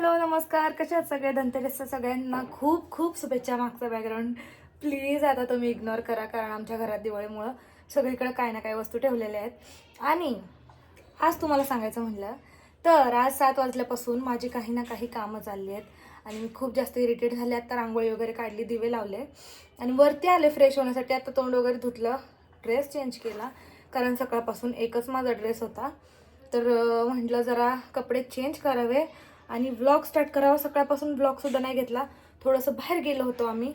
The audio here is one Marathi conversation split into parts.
हॅलो नमस्कार. कशा आहात सगळे? धनतेरसच्या सगळ्यांना खूप खूप शुभेच्छा मागचं बॅकग्राऊंड प्लीज आता तुम्ही इग्नोर करा कारण आमच्या घरात दिवाळीमुळं सगळीकडे काय ना काही वस्तू ठेवलेल्या आहेत. आणि आज तुम्हाला सांगायचं म्हटलं तर आज सात वाजल्यापासून माझी काही ना काही कामं चालली आहेत. आणि मी खूप जास्त इरिटेट झाले आता रांगोळी वगैरे काढली दिवे लावले. आणि वरती आले फ्रेश होण्यासाठी आता तोंड वगैरे धुतलं ड्रेस चेंज केला. कारण सकाळपासून एकच माझा ड्रेस होता. तर म्हटलं जरा कपडे चेंज करावे. आणि ब्लॉग स्टार्ट करावा. सकाळपासून व्लॉगसुद्धा नाही घेतला. थोडंसं बाहेर गेलो होतो आम्ही.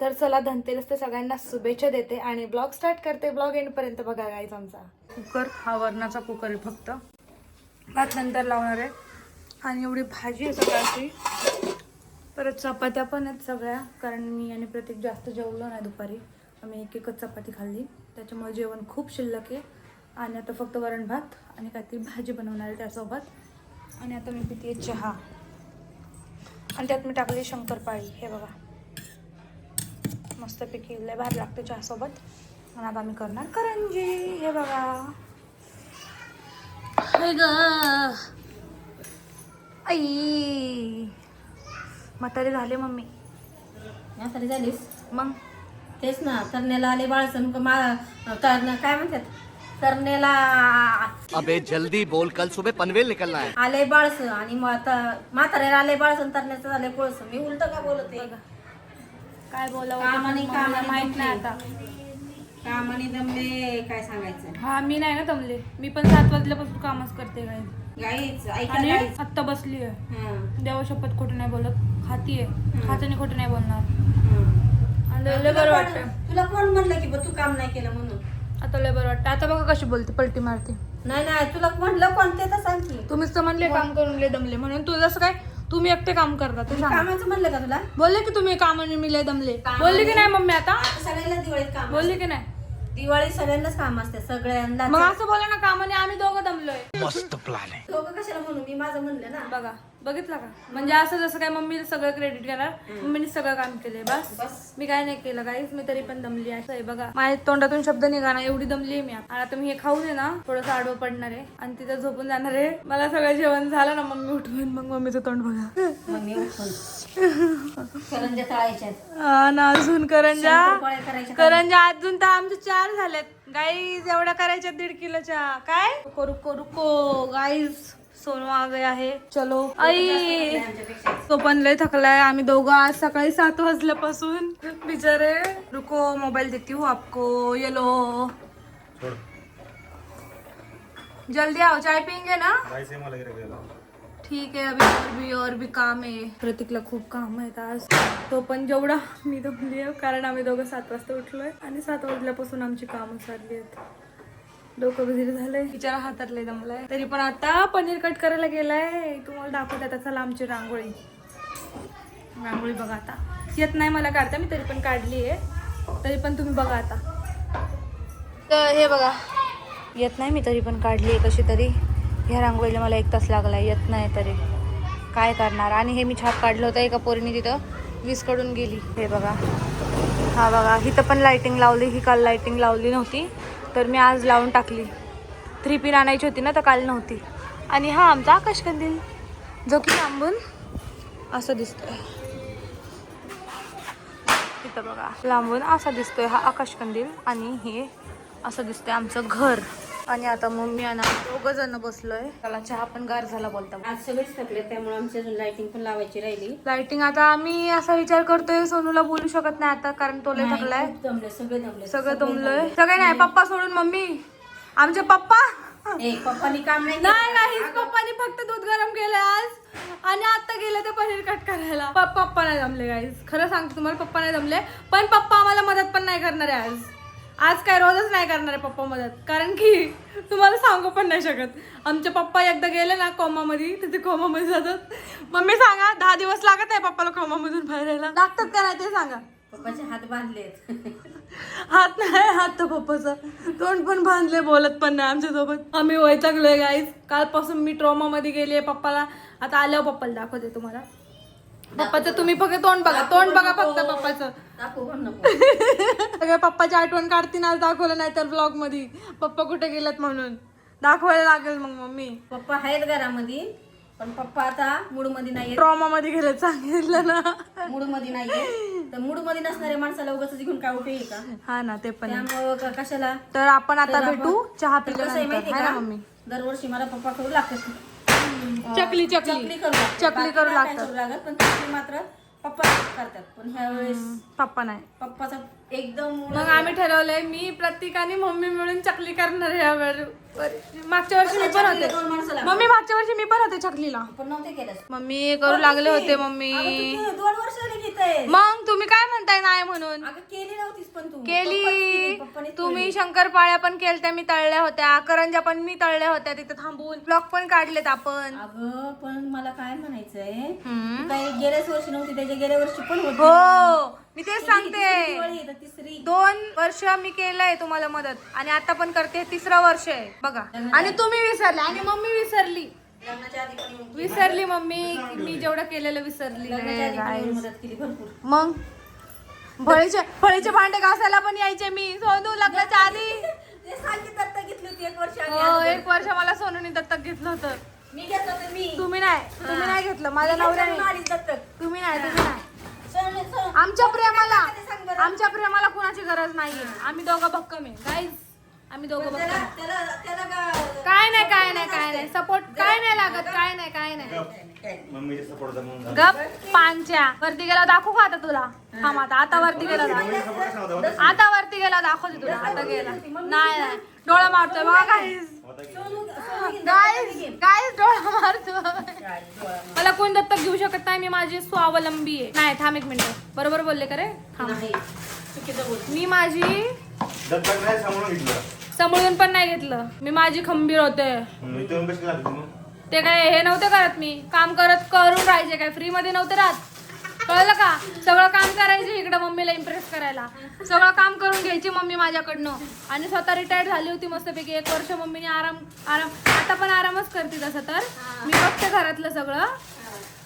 तर चला धनतेरस ते सगळ्यांना शुभेच्छा देते आणि ब्लॉग स्टार्ट करते. ब्लॉग एंडपर्यंत बघा गाईज आमचा. कुकर हा वरणाचा कुकर आहे फक्त. भात नंतर लावणार आहे. आणि एवढी भाजी आहे सकाळची. परत चपात्या पण आहेत सगळ्या. कारण मी आणि प्रत्येक जास्त जेवलो नाही दुपारी. आम्ही एक एकच चपाती खाल्ली. त्याच्यामुळे जेवण खूप शिल्लक आहे. आणि आता फक्त वरण भात आणि काहीतरी भाजी बनवणार आहे त्यासोबत. आणि आता मी पिते चहा. आणि त्यात मी टाकली शंकरपाळी. हे बघा. मस्तपैकी लय भारी लागते चहासोबत. आणि आता मी करणार करंजी. हे बघा. हे ग. आई. म्हातारी झाले मम्मी. म्हातारी झालीस? मग? तेच ना तरण्याला आले बाळसण मा काय म्हणतात? तरण्याला अबे जल्दी बोल. कल सुबह पनवेल निकलना है। आले बाळस आणि मग आता म्हाताऱ्याला आले बाळसण तरण्याचं झाले कोळस. मी उलट का बोलत आहे? काय बोलावं? कामाने ते मम्मीला कामाने माहीत नाही. आता. कामाने दमले काय सांगायचं हा मी नाही ना दमले. मी पण सात वाजल्यापासून कामच करते काय गाईच ऐका आणि आत्ता बसली आहे. हं, देवा शपथ खोटं नाही बोलत. खाती आहे. खात्याने खोटं नाही बोलणार. हं. आणि तुला बरं कोण- वाटतं तुला कोण म्हणलं की बा तू काम नाही केलं म्हणून? आता लय बरं वाटतं. आता बघा कशी बोलते पलटी मारते. नाही नाही तुला म्हणलं कोण ते तर सांग की. तुम्हीच तर म्हणले काम करून लय दमले म्हणून. तू जसं काय तुम्ही एकटे काम करता ते सांग. कामाचं म्हणलं का तुला? बोलले की तुम्ही कामाने मी लय दमले. कामाने- बोलले की नाही मम्मी आता? आता सगळ्यांना दिवाळीत काम बोलले की नाही? दिवाळी सगळ्यांनाच काम असते सगळ्यांना मग असं बोला ना कामाने आम्ही दोघं दमलोय. मस्त प्लान लोक कशाला म्हणू? मी माझं म्हणलं ना. बघा. बघितलं का? म्हणजे असं जसं काय मम्मी सगळं क्रेडिट घेणार मम्मीने सगळं काम केलंय बस. बस. मी काय नाही केलं काहीच मी तरी पण दमली आहे. बघा. माझ्या तोंडातून शब्द निघाला एवढी दमली आहे मी आता. आणि आता मी हे खाऊ दे ना थोडंसं आडवं पडणार आहे. आणि तिथं झोपून जाणार आहे. मला सगळं जेवण झालं ना मम्मी उठवून मग मम्मीचं तोंड बघा. तळायच्या ना अजून करंजा. करंजा अजून तर आमचे चार झालेत. गाईज एवढ्या करायच्या दीड किलोच्या. काय? रुको रुको रुको गाईज सोनू आ गया आहे. चलो. आई! तो पण लय थकलाय. आम्ही दोघं आज सकाळी सात वाजल्यापासून बिचारे रुको मोबाईल देती हूँ आपको. ये लो. जल्दी आओ चाय पियेंगे ना? ठीक आहे अभी और भी और भी काम आहे. प्रतीकला खूप काम आहेत आज. तो पण जेवढा मी दमली आहे कारण आम्ही दोघं सात वाजता उठलोय आणि सात वाजल्यापासून आमची कामं चालली आहेत. डोकं वगैरे झालंय. बिचारा हातातले जमलाय तरी पण आता पनीर कट करायला गेलाय. तुम्हाला दाखवत आता. चला आमची रांगोळी. रांगोळी बघा आता. येत नाही मला काढता मी तरी पण काढली आहे. तरी पण तुम्ही बघा आता. तर हे बघा. येत नाही मी तरी पण काढली आहे कशी तरी. ह्या रांगोळीला मला एक तास लागला येत नाही तरी. काय करणार? आणि हे मी छाप काढलं होतं एका पोरीने तिथं. वीजकडून गेली. हे बघा. हा बघा. इथं पण लायटिंग लावली. ही काल लायटिंग लावली नव्हती. तर मी आज लावून टाकली. थ्री पिन आणायची होती ना तर काल नव्हती. आणि हा आमचा आकाशकंदील जो की लांबून असं दिसतोय. तिथं बघा लांबून असा दिसतोय हा आकाशकंदील आणि हे असं दिसतंय आमचं घर. आणि आता मम्मी आणि दोघ जण बसलोय. त्याला चहा पण गार झाला बोलता. आज सगळेच थकले त्यामुळे आमची अजून लाइटिंग पण लावायची राहिली. लाइटिंग आता आम्ही असा विचार करतोय सोनूला बोलू शकत नाही आता कारण तो लय थकलाय. खूप दमले सगळे सगळं दमलोय. सगळे नाही पप्पा सोडून मम्मी. आमचे पप्पा. पप्पानी काम नाही नाही नाही पप्पानी फक्त दूध गरम केलंय आज. आणि आता गेले ते पनीर कट करायला. पप्पा नाही जमले गाईज खरं सांगते तुम्हाला पप्पा नाही जमले पण पप्पा आम्हाला मदत पण नाही करणार आहे आज. आज काय रोजच नाही करणार आहे पप्पा मदत. कारण की तुम्हाला सांगू पण नाही शकत. आमचे पप्पा एकदा गेले ना कोमामध्ये तर ते कोमामध्ये जातात. मम्मी सांगा दहा दिवस लागत आहे पप्पाला कोमामधून बाहेर यायला लागतात का नाही ते सांगा. पप्पाचे हात बांधलेत. हात नाही हात तर पप्पाचा. तोंड पण बांधले बोलत पण नाही आमच्यासोबत आम्ही वैतागलोय गाईज कालपासून मी ट्रॉमा मध्ये गेले पप्पाला. आता आल्यावर पप्पाला दाखवते तुम्हाला. पप्पाचं तुम्ही फक्त तोंड बघा तोंड बघा फक्त पप्पाचं. दाखवू पण नको. सगळे पप्पाची आठवण काढतीन आज दाखवलं नाही तर ब्लॉगमध्ये पप्पा कुठे गेलेत म्हणून? दाखवायला लागेल मग मम्मी. पप्पा आहेत घरामध्ये पण पप्पा आता मूडमध्ये नाहीये ट्रॉमा मध्ये गेलं सांगितलं ना. मूडमध्ये नाहीये तर मूडमध्ये नसणाऱ्या माणसाला उगाच घेऊन काय उपयोग आहे का? हा ना ते पण. त्यामुळं कशाला? तर आपण आता भेटू चहा का? मम्मी. दरवर्षी मला पप्पा करू लागतात. चकली चकली चकली करू लागतात. चकली करू काय लागतात. करू लागत पण चकली मात्र पप्पा करतात पण ह्या वेळेस पप्पा नाही पप्पाचा एकदम मग आम्ही ठरवलंय मी प्रत्येक आणि मम्मी मिळून चकली करणार आहे यावर. मागच्या वर्षी मी पण होते. दोन माणसं लागतात. मम्मी मागच्या वर्षी मी पण होते चकलीला. पण नव्हते केलं मम्मी करू लागले होते मम्मी. अगं तू दोन वर्ष झाली घेते मग तुम्ही काय म्हणताय नाही म्हणून? अगं केली नव्हतीस पण तू. केली. पप्पाच पप्पानीच तुम्ही शंकरपाळ्या पण केलत्या मी तळल्या होत्या. करंजा पण मी तळल्या होत्या तिथे थांबून. ब्लॉग पण काढलेत आपण. अगं पण मला काय म्हणायचंय? हम्म. तू काही गेल्याच वर्षी नव्हती त्याच्या गेल्या वर्षी पण होती. हो मी तेच सांगते. दिवाळी आहे, तर तिसरी. दोन वर्ष मी केलंय तुम्हाला मदत. आणि आता पण करते तिसरं वर्ष आहे. बघा. आणि तुम्ही विसरले. आणि मम्मी विसरली. लग्नाच्या आधी पण येऊन- विसरली मम्मी. मी जेवढं केलेलं विसरली. लग्नाच्या आधी पण येऊन मदत केली भरपूर. मग? फळीचे फळीचे भांडे घासायला पण यायचे मी. सोनू लग्नाच्या आधी. ते सांगितलं दत्तक घेतली होती एक वर्ष आधी हो अगोदर. एक वर्ष मला सोनूने दत्तक घेतलं होतं. मी घेतलं होतं मी. तुम्ही नाही. तुम्ही नाही घेतलं. माझ्या नवऱ्याने. दत्तक. तुम्ही नाही तुम्ही नाही. आमच्या प्रेमाला. आमच्या प्रेमाला कुणाची गरज नाहीये. आम्ही दोघं भक्कम आहे. गाईज आम्ही दोघं भक्कम काय नाही काय नाही काय नाही. सपोर्ट काय नाही लागत काय नाही काय नाही. मम्मीचे सपोर्ट म्हणून गप पांच्या वरती गेला दाखवू का आता तुला? थांब आता आता वरती गेला दाखव. आता वरती गेला दाखवते तुला. आता गेला. नाही नाही. डोळा मारतोय. बघा गाईज डोळा. मला कोण दत्तक घेऊ शकत नाही मी माझी स्वावलंबी आहे. नाही थांब एक मिनिट. बरोबर बोलले का रे? थांब. नाही. चुकीचं बोल मी माझी दत्तक नाही सांभाळून घेतलं. सांभाळून पण नाही घेतलं. मी माझी खंबीर होते. कशी लागली मग? ते काय हे नव्हते करत मी. काम करत करून राहायचे काय? फ्री मध्ये नव्हते राहत. कळलं का? सगळं काम करायचे इकडं मम्मीला इम्प्रेस करायला. सगळं काम करून घ्यायची मम्मी माझ्याकडनं. आणि स्वतः रिटायर्ड झाली होती मस्तपैकी. एक वर्ष मम्मीने आराम आराम आता पण आरामच करते तसं तर. मी बघते घरातलं सगळं.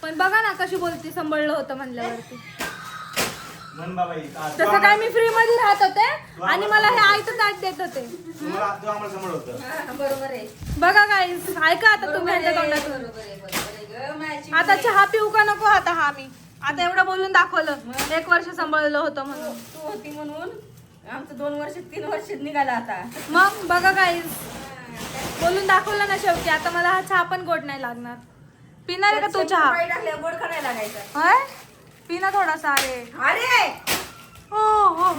पण बघा ना कशी बोलती सांभाळलं होतं म्हणल्यावरती. तसं काय मी फ्री मध्ये राहत होते आणि मला हे आयतं ताट देत होते. हा, बरोबर आहे. बघा काय ऐका आता तुम्ही आता चहा पिऊ का नको आता हा मी. आता एवढं बोलून दाखवलं. एक वर्ष सांभाळलं होतं म्हणून. तू होती म्हणून आमचं दोन वर्ष तीन वर्ष निघाला आता. मग बघा काय बोलून दाखवलं ना शेवटी. आता मला हा चहा पण गोड नाही लागणार. पिणार आहे का तू चहा? गोड खायला लागायचा? होय? पिना थोडासा अरे अरे! हो हो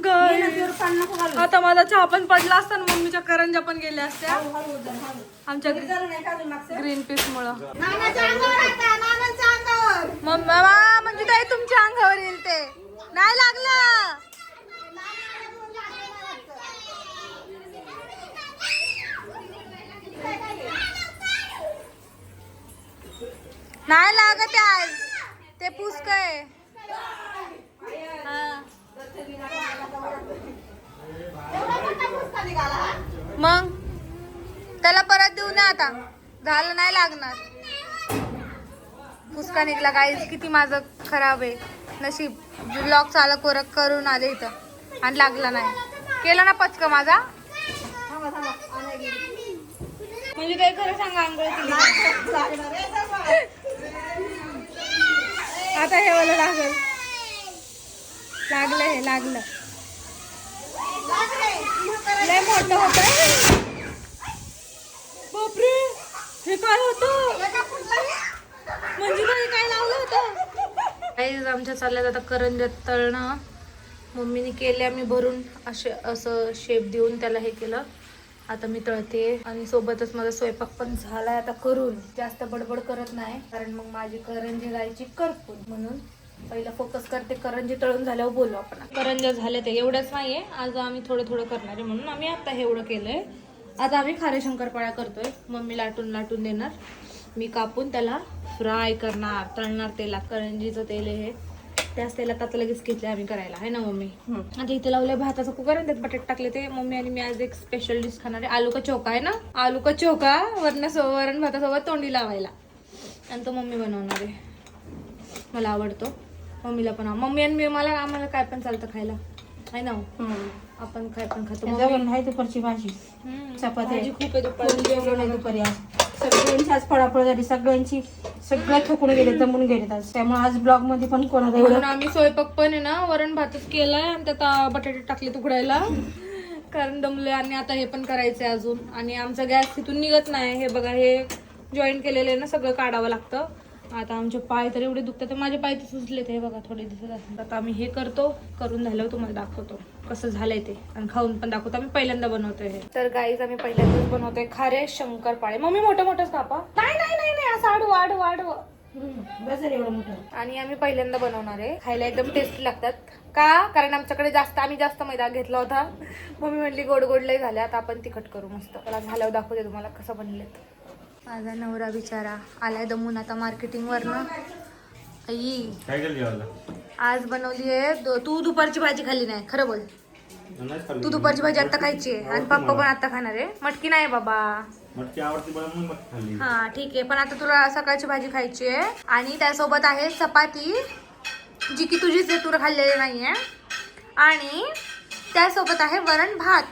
घालू. आता माझा चहा पण पडला असता ना मम्मीच्या करंजा पण गेल्या असत्या. आमच्या नाही? ग्रीन पीस मुळे. मम्मा म्हणजे काय तुमच्या अंगावर येईल ते. नाही लागलं. नाही लागत आज. ते पुसक आहे मग? त्याला परत देऊ ना आता. झालं नाही लागणार. फुसका निघला. काय किती माझं खराब आहे. नशीब. ब्लॉग चालू कर करून आले इथं. आणि लागला नाही. केला ना पचका माझा? म्हणजे काय खरं सांगा आंघोळ आता हे वाला लागल. लागलं हे लागलं. लय मोठं होत. बापरे. हे काय होतं? मंजुबाई काय काय लावलं होतं? काही आमच्या चालल्यात आता करंजात तळणं. मम्मीने केल्या मी भरून असे असं शेप देऊन त्याला हे केलं. आता मी तळते. आणि सोबतच माझा स्वयंपाक पण झालाय. आता करून जास्त बडबड करत नाही. कारण मग माझी करंजी जायची करपून. म्हणून पहिला फोकस करते करंजी तळून झाल्यावर बोलू आपण. करंजा झाले ते एवढंच नाहीये. आज आम्ही थोडं थोडं करणार आहे म्हणून आम्ही आता हे एवढं केलंय. आता आम्ही खारे शंकरपाळ्या करतोय. मम्मी लाटून लाटून देणार. मी कापून त्याला फ्राय करणार तळणार तेलात करंजीचं तेल हे. त्याच तेलात आता लगेच घेतले आम्ही करायला आहे ना मम्मी? आता इथे लावलंय भाताचा कुकर आणि त्यात बटाटे टाकले ते. मम्मी आणि मी आज एक स्पेशल डिश खाणार आहे आलू का चोका आहे ना? आलू का चोका वरण वरण भातासोबत तोंडी लावायला. आणि तो मम्मी बनवणार आहे. मला आवडतो. मम्मीला पण मम्मी आणि मी मला आम्हाला काय पण चालतं खायला. आहे ना हो? आपण काय पण खातो. भाजी. खूप आहे दुपारी आज सगळ्यांची आज पळापळ झाली. सगळ्यांची सगळ्या थकून गेले जमून गेले आज. त्यामुळे आज ब्लॉगमध्ये पण कोणाला म्हणून एवढं आम्ही स्वयंपाक पण आहे ना वरण भातच केलाय आणि त्यात आ, बटाटे टाकले तुकडायला कारण दमले आणि आता हे पण करायचंय अजून. आणि आमचा गॅस तिथून निघत नाही. हे बघा हे जॉईन केलेलं आहे ना सगळं काढावं लागतं. आता आमचे पाय तर एवढे दुखतात तर माझे पाय तर सुचले ते बघा थोडे दिसत असतात. आता आम्ही हे करतो. करून झाल्यावर तुम्हाला दाखवतो. कसं झालंय ते? आणि खाऊन पण दाखवतो. आम्ही पहिल्यांदा बनवतोय हे. तर गाईज आम्ही पहिल्यांदाच बनवतोय खारे शंकरपाळे. मम्मी मोठं मोठंच कापा. नाही नाही नाही नाही असं आडवं आडवं आडवं. बस झालं एवढं मोठं. आणि आम्ही पहिल्यांदा बनवणार आहे. खायला एकदम टेस्टी लागतात. का? कारण आमच्याकडे जास्त आम्ही जास्त मैदा घेतला होता. मम्मी म्हणली गोड गोड लय झाले. आता आपण तिखट करू मस्त. त्याला झाल्यावर दाखवते तुम्हाला कसं बनलेत. माझा नवरा बिचारा आलाय दमून आता मार्केटिंग वरनं. आई. काय केलं जेवायला आज बनवली आहे तू दुपारची भाजी खाल्ली नाही खरं बोल. नाही खाल्ली. तू दुपारची भाजी आता खायची आहे आणि पप्पा पण आता खाणार आहे. मटकी नाही बाबा. मटकी आवडती मटकी खाल्ली. हा ठीक आहे. पण आता तुला सकाळची भाजी खायची आहे आणि त्यासोबत आहे चपाती जी की तुझीच आहे, तुला खाल्लेली नाहीये. आणि त्यासोबत आहे वरण भात.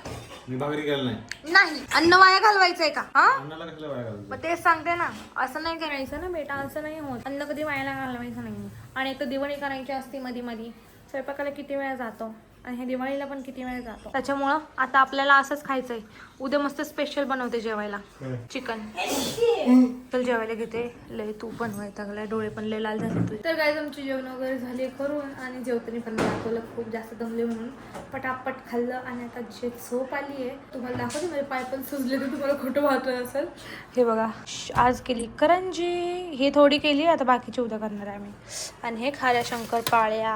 मी भाकरी केलं नाही. नाही. अन्न वाया घालवायचंय का? हा? अन्नाला कशाला वाया घालतो मग तेच सांगते ना. असं नाही करायचं ना बेटा असं नाही होत. अन्न कधी वायाला घालवायचं नाही. आणि एक तर दिवाळी करायची असते मध्ये मध्ये स्वयंपाकाला किती वेळ जातो? आणि ह्या दिवाळीला पण किती वेळ जातो. त्याच्यामुळं आता आपल्याला असंच खायचंय. उद्या मस्त स्पेशल बनवते जेवायला. चिकन. चल जेवायला घेते. लय तू पण लागलाय डोळे पण लय लाल झाले तुझे. तर काय आमची जेवण वगैरे झाले करून आणि जेवताना पण दाखवलं खूप जास्त दमले म्हणून. पटापट खाल्लं आणि आता जे झोप आली आहे. तुम्हाला दाखवते माझे पाय पण सुजले तर तुम्हाला खोटं वाटत असेल. हे बघा श- आज केली करंजी. ही थोडी केली आता बाकीची उद्या करणार आहे मी आणि हे खाऱ्या शंकर पाळ्या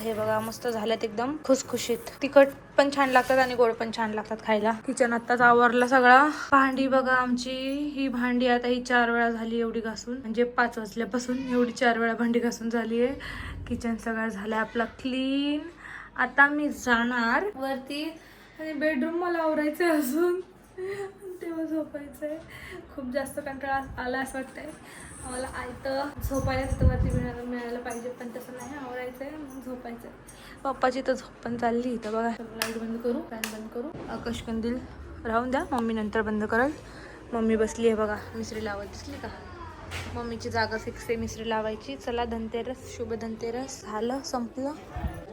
हे बघा मस्त झाल्यात एकदम. खुशीत. तिखट पण छान लागतात आणि गोड पण छान लागतात खायला. किचन आत्ताच आवरला सगळा. भांडी बघा आमची. ही भांडी आता ही चार वेळा झाली एवढी घासून. म्हणजे पाच वाजल्यापासून एवढी चार वेळा भांडी घासून झाली आहे. किचन सगळं झालं आपला क्लीन आता मी जाणार वरती. आणि बेडरूम मला आवरायचं अजून. झोपायचं आहे खूप जास्त कंटाळा आला असं वाटतंय. मला आयतं झोपायला तिथं वरती मिळालं मिळायला पाहिजे पण तसं नाही. आवरायचं आहे मग झोपायचं आहे पप्पाची तर झोप पण चालली. इथं बघा. लाइट बंद करू फॅन बंद करू. आकाशकंदील राहून द्या. मम्मी नंतर बंद करल. मम्मी बसली आहे बघा. मिसरी लावत दिसली का? मम्मीची जागा फिक्स आहे. मिसरी लावायची. चला धनतेरस शुभ धनतेरस. झालं संपलं.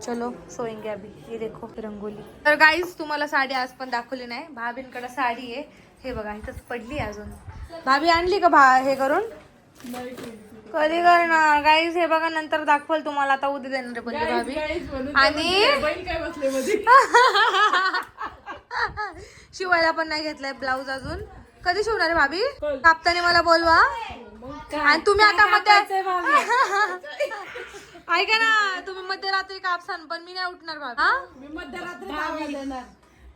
चलो सोएंगे अभी ये देखो रंगोली. तर गाईज तुम्हाला साडी आज पण दाखवली नाही. भाभींकडे साडी आहे. हे बघा इथंच पडली अजून. भाभी आणली का भा हे करून? कधी करणार? गाईज हे बघा नंतर दाखवल तुम्हाला. आता उद्या देणार आहे पल्ली भाभी. आणि शिवायला पण नाही घेतलाय ब्लाऊज अजून. कधी शिवणार आहे भाभी? कापताना मला बोलवा. आणि तुम्ही आता मध्ये ऐका ना तुम्ही मध्यरात्री कापसान पण मी नाही उठणार भाभी.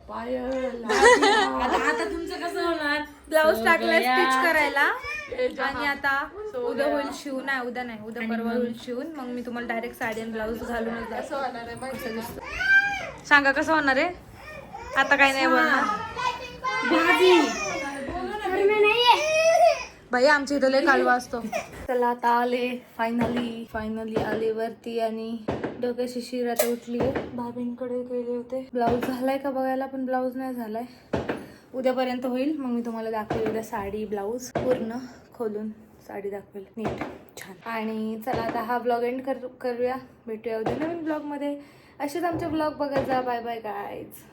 आता तुमचं कसं होणार? ब्लाऊज टाकलाय स्टिच करायला. आणि आता उद्या होईल शिवून नाही उद्या नाही उद्या परवा होईल शिवून. मग मी तुम्हाला डायरेक्ट साडी आणि ब्लाऊज घालूनच दिसतं. सांगा कसं होणार आहे? आता काही नाही बोलणार. भाई आमच्या इथं लय कालवा असतो. चला आता आले. फायनली फायनली आले वरती आणि डोक्याची शिर आता उठली. भाभींकडे गेले होते. ब्लाऊज झालाय का बघायला? पण ब्लाऊज नाही झालाय. उद्यापर्यंत होईल. मग मी तुम्हाला दाखवेल उद्या साडी ब्लाऊज पूर्ण खोलून साडी दाखवेल. नीट छान. आणि चला आता हा ब्लॉग एंड कर करूया. भेटूया उद्या नवीन ब्लॉगमध्ये असेच आमचे ब्लॉग बघत जा. Bye bye guys